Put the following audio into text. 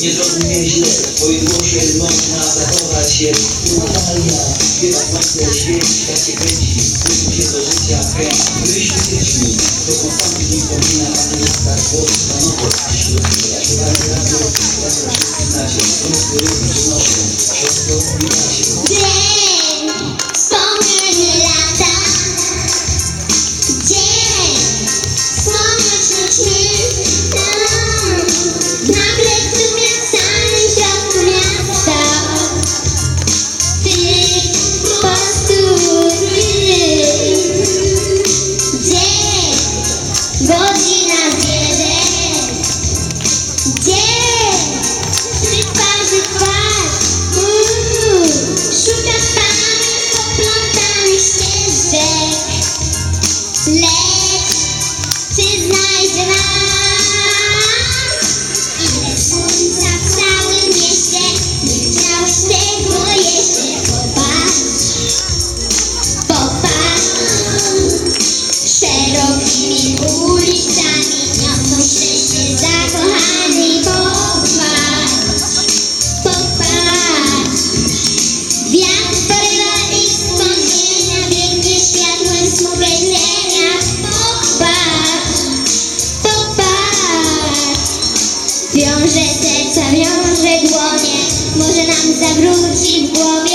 Nie zrozumie źle, w twoim głosie można zachować się. Tu Natalia, śpiewa mocne świeć, tak się kręci Uczmy się do życia, kręć Byliśmy dziećmi, to konstanty przypomina A jest tak głos, stanowo Ślub, ja śpiewamy radio, jak to wszyscy znacie Rumskie rytmy przynoszą, siostro, wbijacie Dzień, Wiąże serca, wiąże dłonie, może nam zawróci w głowie